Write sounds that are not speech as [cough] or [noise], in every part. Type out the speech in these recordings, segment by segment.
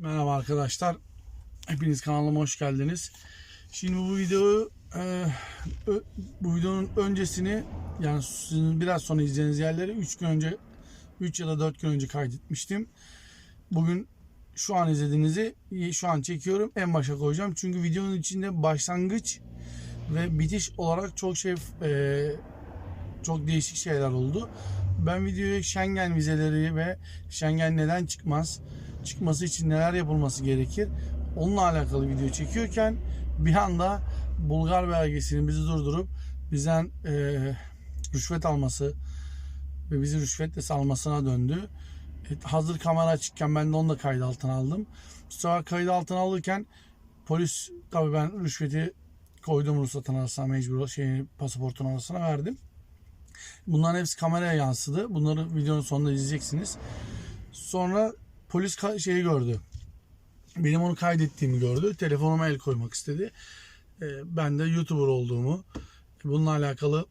Merhaba arkadaşlar. Hepiniz kanalıma hoş geldiniz. Şimdi bu videoyu e, bu videonun öncesini yani sizin biraz sonra izleyeceğiniz yerleri 3 gün önce 3 ya da 4 gün önce kaydetmiştim. Bugün şu an izlediğinizi şu an çekiyorum. En başa koyacağım. Çünkü videonun içinde başlangıç ve bitiş olarak çok şey e, çok değişik şeyler oldu. Ben videoya Schengen vizeleri ve Schengen neden çıkmaz, çıkması için neler yapılması gerekir, onunla alakalı video çekiyorken bir anda Bulgar belgesinin bizi durdurup bizden e, rüşvet alması ve bizi rüşvetle salmasına döndü. E, hazır kamera açıkken ben de onu da kayıt altına aldım. Bu sefer kayıt altına alırken polis tabii ben rüşveti koydum ruhsatın arasına mecbur şey pasaportun arasına verdim. Bunların hepsi kameraya yansıdı. Bunları videonun sonunda izleyeceksiniz. Sonra polis şeyi gördü. Benim onu kaydettiğimi gördü. Telefonuma el koymak istedi. Ee, ben de YouTuber olduğumu, bununla alakalı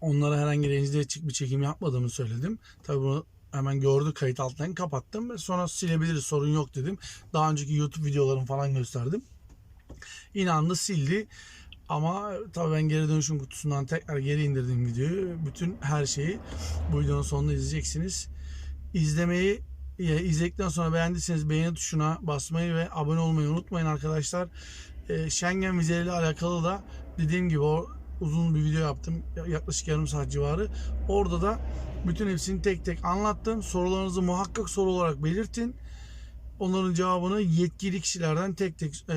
onlara herhangi rencide bir çekim yapmadığımı söyledim. Tabii bunu hemen gördü kayıt altından kapattım ve sonra silebiliriz sorun yok dedim. Daha önceki YouTube videolarımı falan gösterdim. İnandı sildi. Ama tabii ben geri dönüşüm kutusundan tekrar geri indirdim videoyu. Bütün her şeyi bu videonun sonunda izleyeceksiniz. İzlemeyi ya, izledikten sonra beğendiyseniz beğeni tuşuna basmayı ve abone olmayı unutmayın arkadaşlar. Ee, Schengen vizeleriyle alakalı da dediğim gibi o uzun bir video yaptım. Yaklaşık yarım saat civarı. Orada da bütün hepsini tek tek anlattım. Sorularınızı muhakkak soru olarak belirtin. Onların cevabını yetkili kişilerden tek tek e,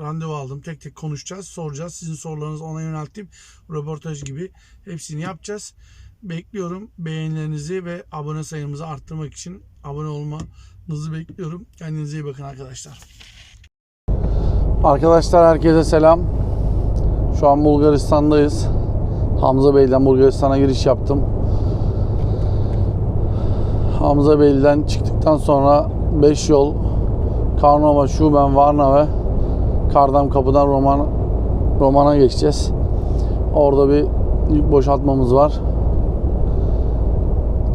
randevu aldım. Tek tek konuşacağız, soracağız. Sizin sorularınızı ona yönelttim. Röportaj gibi hepsini yapacağız. Bekliyorum beğenilerinizi ve abone sayımızı arttırmak için abone olmanızı bekliyorum. Kendinize iyi bakın arkadaşlar. Arkadaşlar herkese selam. Şu an Bulgaristan'dayız. Hamza Bey'den Bulgaristan'a giriş yaptım. Hamza Bey'den çıktıktan sonra 5 yol Karnova, Şuben, Varna ve Kardam Kapı'dan Roman Roman'a geçeceğiz. Orada bir yük boşaltmamız var.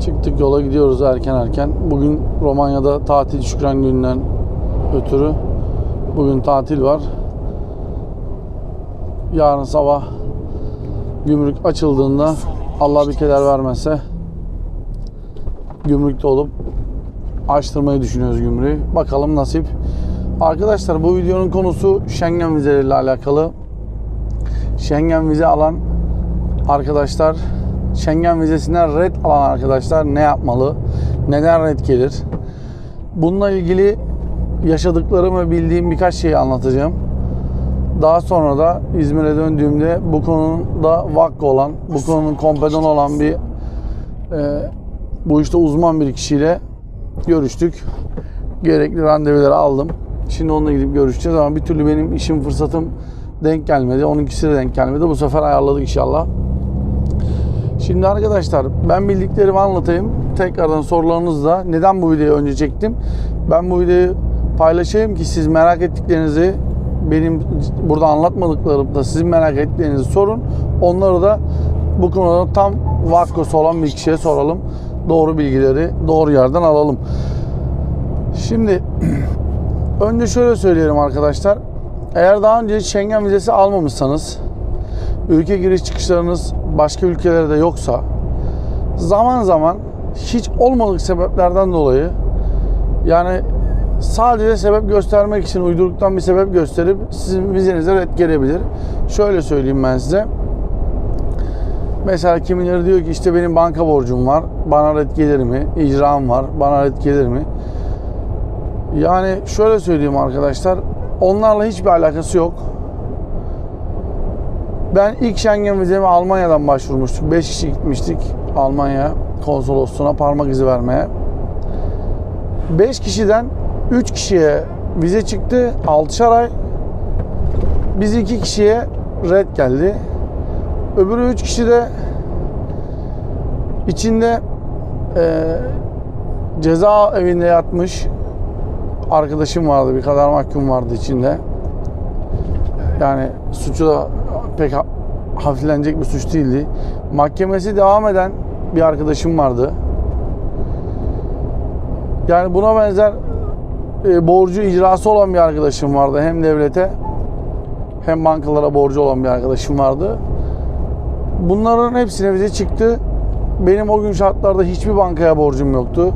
Çıktık yola gidiyoruz erken erken. Bugün Romanya'da tatil Şükran gününden ötürü bugün tatil var. Yarın sabah gümrük açıldığında Allah bir keder vermezse gümrükte olup açtırmayı düşünüyoruz gümrüğü. Bakalım nasip. Arkadaşlar bu videonun konusu Schengen vizeleriyle alakalı. Schengen vize alan arkadaşlar Schengen vizesinden red alan arkadaşlar ne yapmalı? Neden red gelir? Bununla ilgili yaşadıklarım ve bildiğim birkaç şeyi anlatacağım. Daha sonra da İzmir'e döndüğümde bu konuda vakko olan, bu konunun kompedon olan bir e, bu işte uzman bir kişiyle görüştük. Gerekli randevuları aldım. Şimdi onunla gidip görüşeceğiz ama bir türlü benim işim fırsatım denk gelmedi. Onunkisi de denk gelmedi. Bu sefer ayarladık inşallah. Şimdi arkadaşlar ben bildiklerimi anlatayım. Tekrardan sorularınızda neden bu videoyu önce çektim? Ben bu videoyu paylaşayım ki siz merak ettiklerinizi benim burada anlatmadıklarımda sizin merak ettiklerinizi sorun. Onları da bu konuda tam vakkosu olan bir kişiye soralım. Doğru bilgileri doğru yerden alalım. Şimdi [clears throat] önce şöyle söyleyelim arkadaşlar. Eğer daha önce Schengen vizesi almamışsanız ülke giriş çıkışlarınız başka ülkelerde yoksa zaman zaman hiç olmadık sebeplerden dolayı yani sadece sebep göstermek için uyduruktan bir sebep gösterip sizin vizenize red gelebilir. Şöyle söyleyeyim ben size. Mesela kimileri diyor ki işte benim banka borcum var. Bana red gelir mi? İcram var. Bana red gelir mi? Yani şöyle söyleyeyim arkadaşlar. Onlarla hiçbir alakası yok. Ben ilk Schengen vizemi Almanya'dan başvurmuştum. 5 kişi gitmiştik Almanya konsolosluğuna parmak izi vermeye. 5 kişiden 3 kişiye vize çıktı. 6'şar ay. Biz 2 kişiye red geldi. Öbürü 3 kişi de içinde e, ceza evinde yatmış arkadaşım vardı. Bir kadar mahkum vardı içinde. Yani suçu da pek ha- hafiflenecek bir suç değildi. Mahkemesi devam eden bir arkadaşım vardı. Yani buna benzer e, borcu icrası olan bir arkadaşım vardı. Hem devlete hem bankalara borcu olan bir arkadaşım vardı. Bunların hepsine vize çıktı. Benim o gün şartlarda hiçbir bankaya borcum yoktu.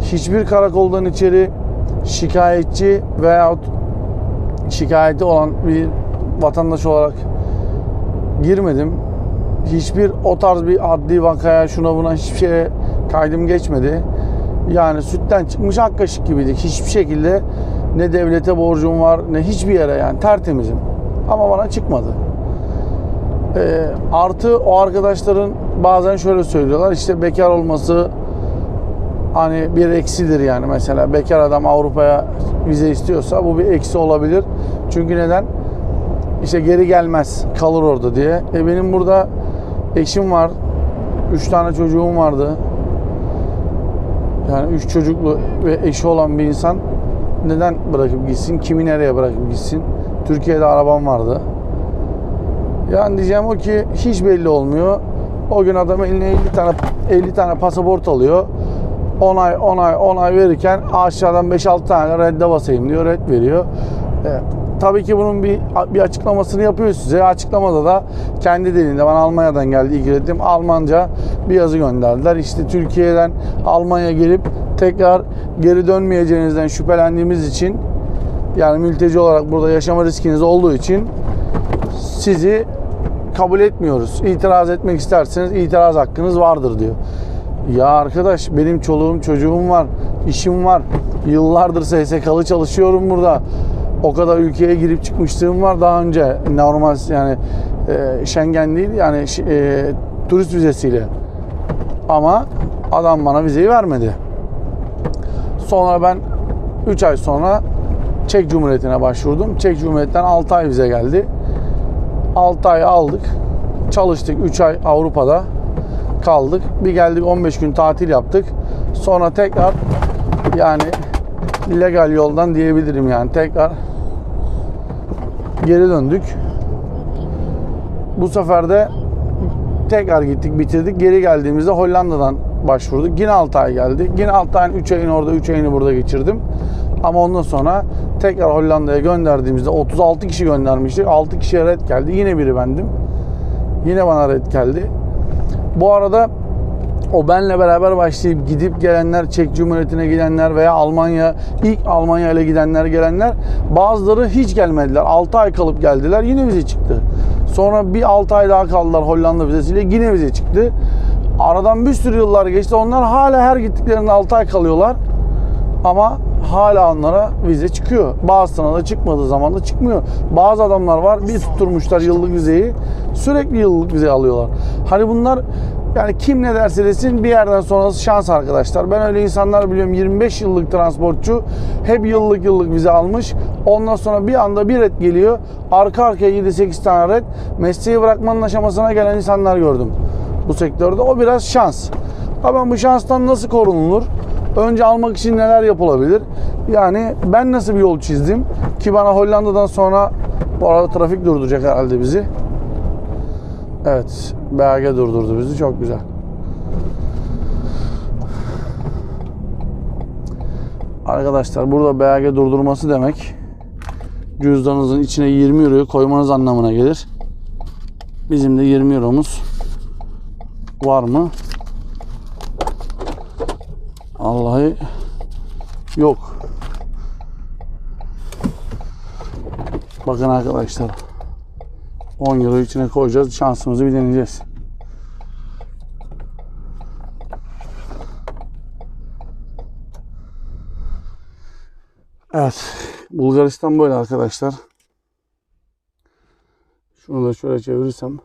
Hiçbir karakoldan içeri şikayetçi veyahut şikayeti olan bir vatandaş olarak girmedim. Hiçbir o tarz bir adli vakaya şuna buna hiçbir şeye kaydım geçmedi. Yani sütten çıkmış ak kaşık gibiydik. Hiçbir şekilde ne devlete borcum var ne hiçbir yere yani tertemizim. Ama bana çıkmadı. Ee, artı o arkadaşların bazen şöyle söylüyorlar işte bekar olması hani bir eksidir yani mesela bekar adam Avrupa'ya vize istiyorsa bu bir eksi olabilir. Çünkü neden? İşte geri gelmez kalır orada diye. E benim burada eşim var. Üç tane çocuğum vardı. Yani üç çocuklu ve eşi olan bir insan neden bırakıp gitsin? Kimi nereye bırakıp gitsin? Türkiye'de arabam vardı. Yani diyeceğim o ki hiç belli olmuyor. O gün adam eline 50 tane 50 tane pasaport alıyor. 10 ay 10 ay 10 ay verirken aşağıdan 5-6 tane redde basayım diyor. Red veriyor. E, tabii ki bunun bir bir açıklamasını yapıyor size. Açıklamada da kendi dilinde ben Almanya'dan geldi ilk reddim. Almanca bir yazı gönderdiler. İşte Türkiye'den Almanya gelip tekrar geri dönmeyeceğinizden şüphelendiğimiz için yani mülteci olarak burada yaşama riskiniz olduğu için sizi kabul etmiyoruz. İtiraz etmek isterseniz itiraz hakkınız vardır diyor. Ya arkadaş benim çoluğum çocuğum var, işim var. Yıllardır SSK'lı çalışıyorum burada. O kadar ülkeye girip çıkmışlığım var daha önce. Normal yani e, Schengen değil yani e, turist vizesiyle. Ama adam bana vizeyi vermedi. Sonra ben 3 ay sonra Çek Cumhuriyeti'ne başvurdum. Çek Cumhuriyeti'nden 6 ay vize geldi. 6 ay aldık. Çalıştık 3 ay Avrupa'da kaldık. Bir geldik 15 gün tatil yaptık. Sonra tekrar yani legal yoldan diyebilirim yani tekrar geri döndük. Bu sefer de tekrar gittik bitirdik. Geri geldiğimizde Hollanda'dan başvurduk. Yine 6 ay geldi. Yine 6 ayın 3 ayını orada 3 ayını burada geçirdim. Ama ondan sonra tekrar Hollanda'ya gönderdiğimizde 36 kişi göndermiştik. 6 kişiye red geldi. Yine biri bendim. Yine bana red geldi. Bu arada o benle beraber başlayıp gidip gelenler, Çek Cumhuriyeti'ne gidenler veya Almanya, ilk Almanya ile gidenler gelenler bazıları hiç gelmediler. 6 ay kalıp geldiler yine vize çıktı. Sonra bir 6 ay daha kaldılar Hollanda vizesiyle yine vize çıktı. Aradan bir sürü yıllar geçti. Onlar hala her gittiklerinde 6 ay kalıyorlar. Ama hala onlara vize çıkıyor. Bazısına da çıkmadığı zaman da çıkmıyor. Bazı adamlar var bir tutturmuşlar yıllık vizeyi. Sürekli yıllık vize alıyorlar. Hani bunlar yani kim ne derse desin bir yerden sonrası şans arkadaşlar. Ben öyle insanlar biliyorum 25 yıllık transportçu hep yıllık yıllık vize almış. Ondan sonra bir anda bir red geliyor. Arka arkaya 7-8 tane red. Mesleği bırakmanın aşamasına gelen insanlar gördüm bu sektörde. O biraz şans. Ama bu şanstan nasıl korunulur? Önce almak için neler yapılabilir? Yani ben nasıl bir yol çizdim? Ki bana Hollanda'dan sonra bu arada trafik durduracak herhalde bizi. Evet. BAG durdurdu bizi. Çok güzel. Arkadaşlar burada BAG durdurması demek cüzdanınızın içine 20 euroyu koymanız anlamına gelir. Bizim de 20 euromuz var mı? Vallahi yok. Bakın arkadaşlar. 10 euro içine koyacağız. Şansımızı bir deneyeceğiz. Evet. Bulgaristan böyle arkadaşlar. Şunu da şöyle çevirirsem.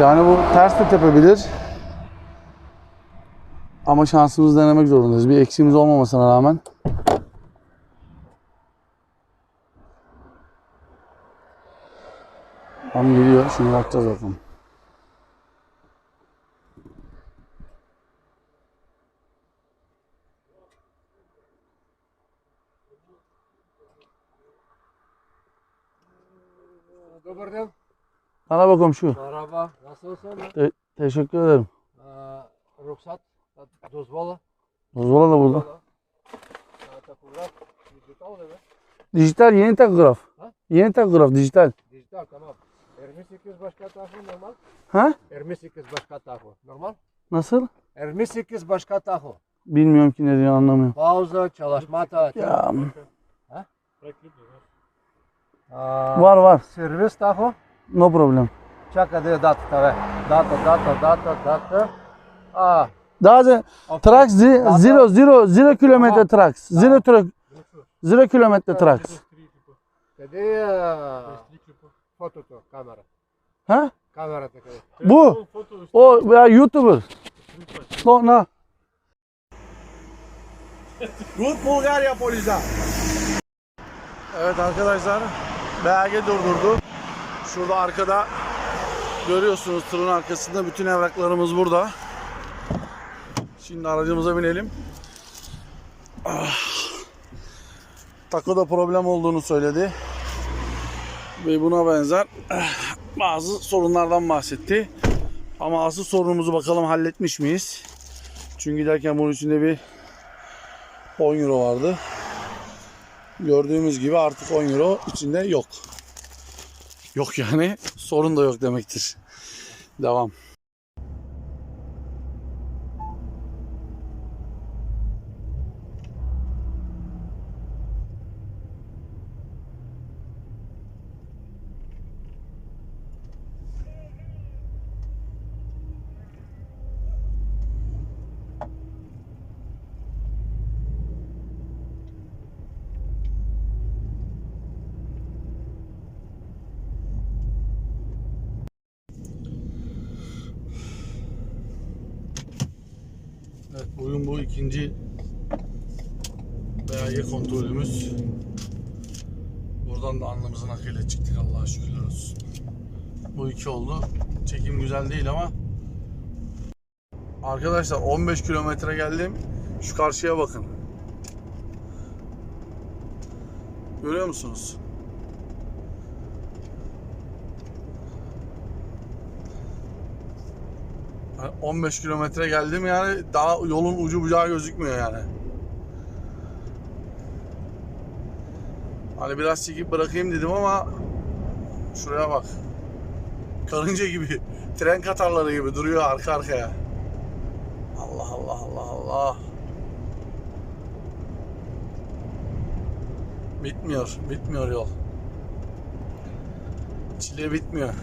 Yani bu ters de tepebilir. Ama şansımızı denemek zorundayız. Bir eksiğimiz olmamasına rağmen. Tam geliyor. Şimdi bakacağız bakalım. Добър ден. Bana bakalım şu. Merhaba. Nasılsın? Te- Teşekkür ederim. Е, Рюкзак, е, дозвола. Zola da burada. дозвола. Е, Такограф. Дигитал да бе? Dijital yeni takograf. Ha? Yeni takograf dijital. Дигитал, tamam. R8 başka taho normal. Ha? R8 başka taho normal. Nasıl? R8 başka taho. Bilmiyorum ki ne diyor anlamıyorum. Pauza, çalışmata. Ya Е, var var. Servis taho. No problem. Чакай да е датата, бе. Дата, дата, дата, дата. А, Daha ze окей. Trax zi- Daha- zero zero zero kilometre Tamam. Trax. Zero tra- zero kilometre Trax. Къде е фотото, камера? Ha? Камерата къде? Bu. O ya YouTuber. No, na. Good Bulgarya Polisa. Evet arkadaşlar BAG durdurdu. Şurada arkada görüyorsunuz tırın arkasında bütün evraklarımız burada. Şimdi aracımıza binelim. Ah. Takoda problem olduğunu söyledi. Ve buna benzer ah, bazı sorunlardan bahsetti. Ama asıl sorunumuzu bakalım halletmiş miyiz? Çünkü giderken bunun içinde bir 10 euro vardı. Gördüğümüz gibi artık 10 euro içinde yok. Yok yani sorun da yok demektir. Devam. Bu ikinci BAG kontrolümüz. Buradan da alnımızın akıyla çıktık Allah'a şükürler olsun. Bu iki oldu. Çekim güzel değil ama Arkadaşlar 15 kilometre geldim. Şu karşıya bakın. Görüyor musunuz? 15 kilometre geldim yani daha yolun ucu bucağı gözükmüyor yani. Hani biraz çekip bırakayım dedim ama şuraya bak. Karınca gibi, [laughs] tren katarları gibi duruyor arka arkaya. Allah Allah Allah Allah. Bitmiyor, bitmiyor yol. Çile bitmiyor.